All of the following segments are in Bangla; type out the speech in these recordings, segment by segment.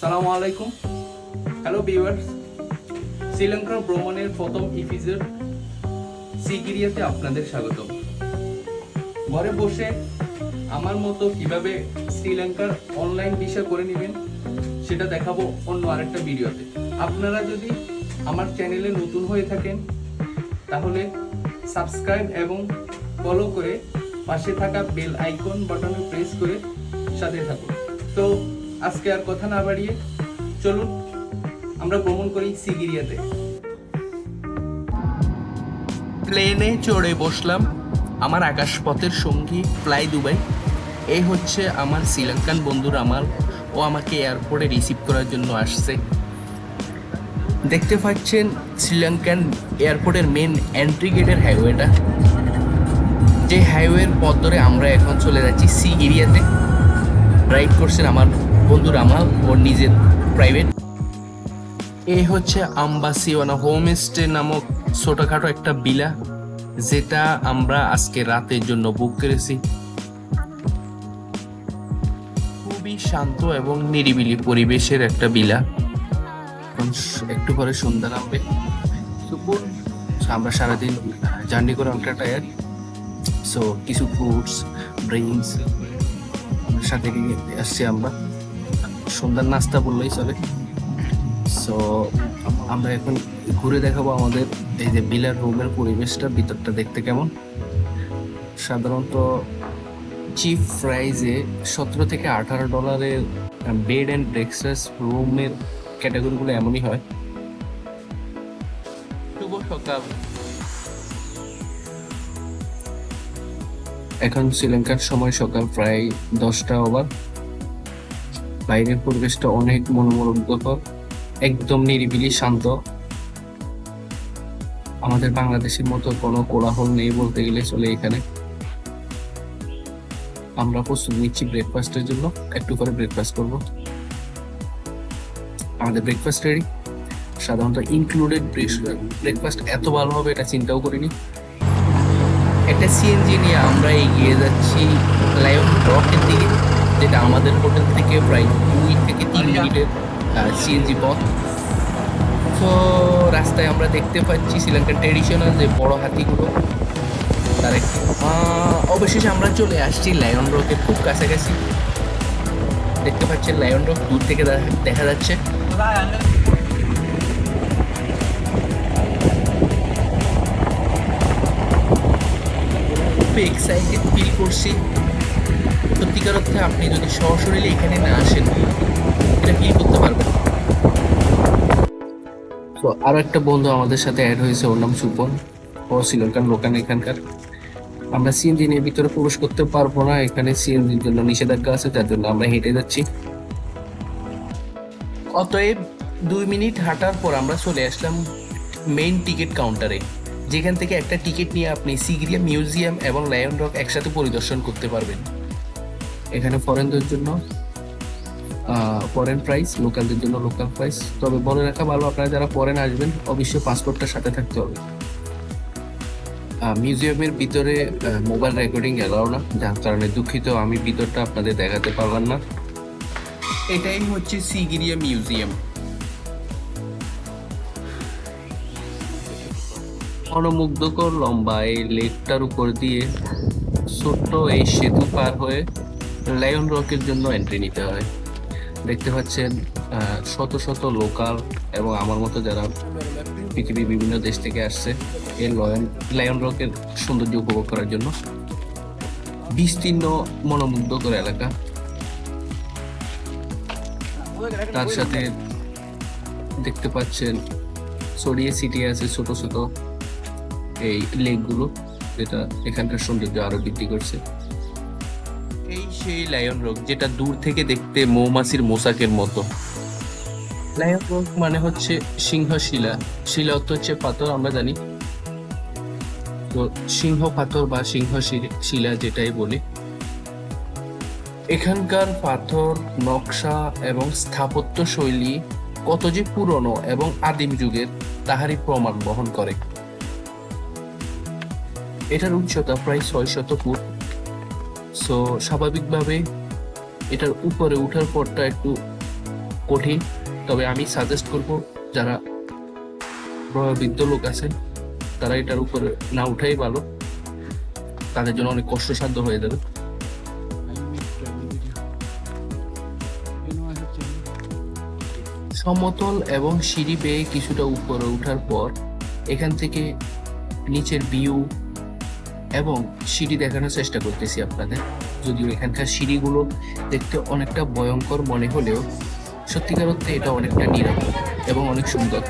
সালামু আলাইকুম। হ্যালো ভিউয়ার্স শ্রীলঙ্কার ভ্রমণের প্রথম ইপিসোড সিগিরিয়াতে আপনাদের স্বাগত ঘরে বসে আমার মতো কীভাবে শ্রীলঙ্কার অনলাইন ভিসা করে নেবেন, সেটা দেখাবো অন্য আরেকটা ভিডিওতে। আপনারা যদি আমার চ্যানেলে নতুন হয়ে থাকেন, তাহলে সাবস্ক্রাইব এবং ফলো করে পাশে থাকা বেল আইকন বাটনে প্রেস করে সাথে থাকুন। তো আজকে আর কথা না বাড়িয়ে চলুন, আমরা ভ্রমণ করি সিগিরিয়াতে। প্লেনে চড়ে বসলাম আমার আকাশপথের সঙ্গী ফ্লাই দুবাই। এই হচ্ছে আমার শ্রীলঙ্কান বন্ধু রামাল। ও আমাকে এয়ারপোর্টে রিসিভ করার জন্য আসছে। দেখতে পাচ্ছেন শ্রীলঙ্কান এয়ারপোর্টের মেন এন্ট্রি গেটের হাইওয়েটা যে হাইওয়ের পথ ধরে আমরা এখন চলে যাচ্ছি সি এরিয়াতে ড্রাইভ করছেন আমার বন্ধু আমার ওর নিজের প্রাইভেট এই আম্বাসিওয়ানা হোম স্টে নামক ছোটখাটো একটা বিলা যেটা আমরা আজকে রাতের জন্য বুক করেছি। খুবই শান্ত এবং নিরিবিলি পরিবেশের একটা বিলা। একটু পরে সন্ধ্যা নামবে। আমরা সারাদিন জার্নি করে অনেকটা টায়ার সো কিছু ফ্রুটস ড্রিঙ্কস সাথে নিয়ে আসছি আমরা। সন্ধ্যার নাস্তা বললেই চলে। সো আমরা এখন ঘুরে দেখাবো আমাদের এই যে বিলার রুমের পরিবেশটা, ভিতরটা দেখতে কেমন। সাধারণত চিপ প্রাইজে সতেরো থেকে আঠারো ডলারের বেড অ্যান্ড ব্রেকফাস্ট রুমের ক্যাটাগরিগুলো এমনই হয়। শুভ সকাল। এখন শ্রীলঙ্কার সময় সকাল প্রায় দশটা ওভার বাইরের পরিবেশটা অনেক মনোমুগ্ধকর, একদম নিরিবিলি, শান্ত। আমাদের বাংলাদেশের মতো কোনো কোলাহল নেই বলতে গেলে চলে এখানে। আমরা প্রস্তুত নিচ্ছি ব্রেকফাস্টের জন্য। একটু করে ব্রেকফাস্ট করব। আমাদের ব্রেকফাস্ট রেডি সাধারণত ইনক্লুডেড ব্রেকফাস্ট এত ভালো হবে এটা চিন্তাও করিনি। একটা সিএনজি নিয়ে আমরা এগিয়ে যাচ্ছি লায়ন রকের দিকে। যেটা আমাদের হোটেল থেকে প্রায় দুই থেকে তিন মিনিটের সিএনজি পথ। তো রাস্তায় আমরা দেখতে পাচ্ছি শ্রীলঙ্কার ট্রেডিশনাল যে বড় হাতিগুলো তার একটি অবশেষে আমরা চলে আসছি লায়ন রকের খুব কাছাকাছি। দেখতে পাচ্ছেন লায়ন রক দূর থেকে দেখা- দেখা যাচ্ছে। খুব এক্সাইটেড ফিল করছি। সত্যিকার অর্থে আপনি যদি সরাসরি এখানে না আসেন, এটা ফিল করতে পারবেন? তো আরও একটা বন্ধু আমাদের সাথে অ্যাড হয়েছে, ওর নাম সুপন। ও শ্রীলঙ্কার লোকান এখানকার। আমরা সিএনজি নিয়ে ভিতরে প্রবেশ করতে পারব না, এখানে সিএনজির জন্য নিষেধাজ্ঞা আছে যার জন্য আমরা হেঁটে যাচ্ছি। অতএব দুই মিনিট হাঁটার পর আমরা চলে আসলাম মেইন টিকিট কাউন্টারে যেখান থেকে একটা টিকিট নিয়ে আপনি সিগিরিয়া মিউজিয়াম এবং লায়ন রক একসাথে পরিদর্শন করতে পারবেন। এখানে ফরেনদের জন্য ফরেন প্রাইস লোকালদের জন্য লোকাল প্রাইস তবে বলে রাখা ভালো, আপনারা যারা ফরেন আসবেন, অবশ্যই পাসপোর্টটা সাথে থাকতে হবে। মিউজিয়ামের ভিতরে মোবাইল রেকর্ডিং এলাও না, যার কারণে দুঃখিত, আমি ভিতরটা আপনাদের দেখাতে পারলাম না। এটাই হচ্ছে সিগিরিয়া মিউজিয়াম মনোমুগ্ধকর লম্বা এই লেকটার উপর দিয়ে ছোট্ট এই সেতু পার হয়ে লায়ন রকের জন্য এন্ট্রি নিতে হয়। দেখতে পাচ্ছেন শত শত লোকাল এবং আমার মতো যারা পৃথিবীর বিভিন্ন দেশ থেকে আসছে, এই লয়ন লায়ন রকের সৌন্দর্য উপভোগ করার জন্য। বিস্তীর্ণ মনোমুগ্ধকর এলাকা। তার সাথে দেখতে পাচ্ছেন সরিয়ে সিটি আছে ছোট ছোট এই লেকগুলো যেটা এখানকার সৌন্দর্য আরও বৃদ্ধি করছে। সেই লায়ন রক যেটা দূর থেকে দেখতে মৌমাছির মোসাকের মতো। লায়ন রক মানে হচ্ছে সিংহ শিলা শিলা অর্থ হচ্ছে পাথর, আমরা জানি। তো সিংহ পাথর বা সিংহ শিলা যেটাই বলি। এখানকার পাথর, নকশা এবং স্থাপত্য শৈলী কত যে পুরনো এবং আদিম যুগের, তাহারই প্রমাণ বহন করে। এটার উচ্চতা প্রায় ছয় শত ফুট। সো স্বাভাবিকভাবে এটার উপরে উঠার পরটা একটু কঠিন। তবে আমি সাজেস্ট করব, যারা বৃদ্ধ লোক আছেন, তারা এটার উপরে না উঠাই ভালো। তাদের জন্য অনেক কষ্টসাধ্য হয়ে যাবে। সমতল এবং সিঁড়ি বেয়ে কিছুটা উপরে ওঠার পর, এখান থেকে নিচের ভিউ এবং সিঁড়ি দেখানোর চেষ্টা করতেছি আপনাদের। যদিও এখানকার সিঁড়িগুলো দেখতে অনেকটা ভয়ঙ্কর মনে হলেও সত্যিকার অর্থে এটা অনেকটা নিরাপদ এবং অনেক সুন্দর।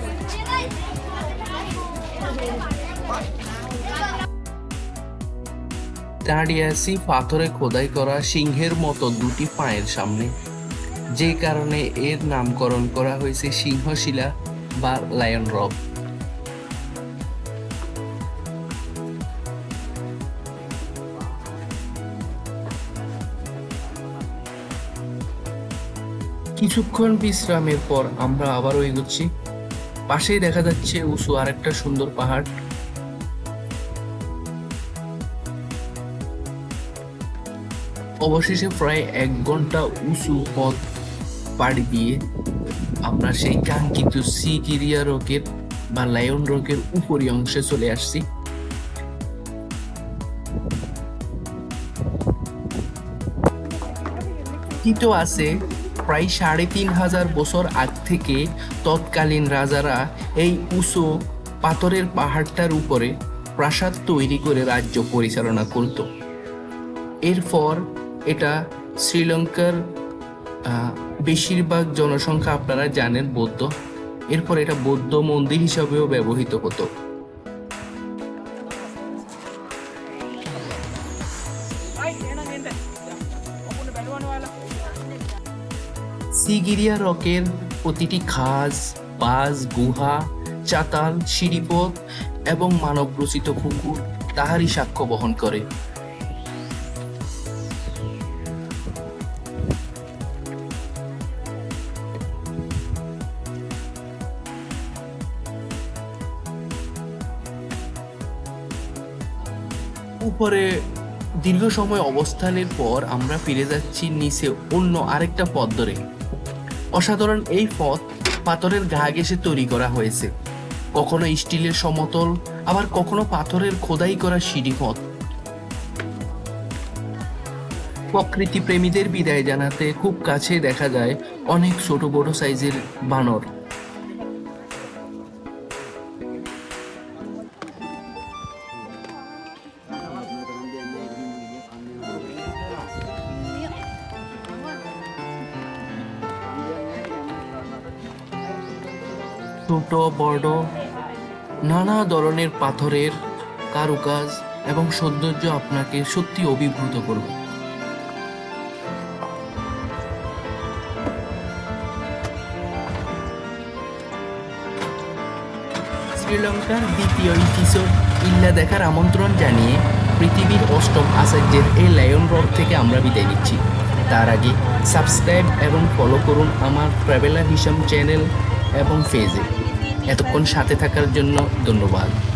দাঁড়িয়ে আছি পাথরে খোদাই করা সিংহের মতো দুটি পায়ের সামনে। যে কারণে এর নামকরণ করা হয়েছে সিংহশিলা বা লায়ন রক কিছুক্ষণ বিশ্রামের পর আমরা আবারও এগোচ্ছি। পাশেই দেখা যাচ্ছে উঁচু আরেকটা সুন্দর পাহাড়। অবশেষে প্রায় এক ঘণ্টা উঁচু পথ পাড়ি দিয়ে আমরা সেই কাঙ্ক্ষিত সিকিরিয়া রকের বা লায়ন রকের উপরি অংশে চলে আসছি। কথিত আছে। প্রায় সাড়ে তিন হাজার বছর আগ থেকে তৎকালীন রাজারা এই উঁচু পাথরের পাহাড়টার উপরে প্রাসাদ তৈরি করে রাজ্য পরিচালনা করত। এরপর এটা শ্রীলঙ্কার বেশিরভাগ জনসংখ্যা আপনারা জানেন বৌদ্ধ। এরপর এটা বৌদ্ধ মন্দির হিসাবেও ব্যবহৃত হতো। সিগিরিয়া রকের প্রতিটি খাজ বাজ গুহা, চাতাল, সিঁড়িপথ এবং মানবরচিত পুকুর তাহারই সাক্ষ্য বহন করে। উপরে দীর্ঘ সময় অবস্থানের পর আমরা ফিরে যাচ্ছি নিচে অন্য আরেকটা পথ ধরে। অসাধারণ এই পথ পাথরের ঘা ঘেসে তৈরি করা হয়েছে। কখনো স্টিলের সমতল, আবার কখনো পাথরের খোদাই করা সিঁড়ি পথ। প্রকৃতি প্রেমীদের বিদায় জানাতে খুব কাছে দেখা যায় অনেক ছোট বড় সাইজের বানর। ছোট, বড়, নানা ধরনের পাথরের কারুকাজ এবং সৌন্দর্য আপনাকে সত্যি অভিভূত করবে। শ্রীলঙ্কার দ্বিতীয় ইতিসোর ইল্লা দেখার আমন্ত্রণ জানিয়ে পৃথিবীর অষ্টম আচার্যের এই লায়ন রক থেকে আমরা বিদায় নিচ্ছি। তার আগে সাবস্ক্রাইব এবং ফলো করুন আমার ট্রাভেলার হিসাম চ্যানেল এবং ফেজে। এতক্ষণ সাথে থাকার জন্য ধন্যবাদ।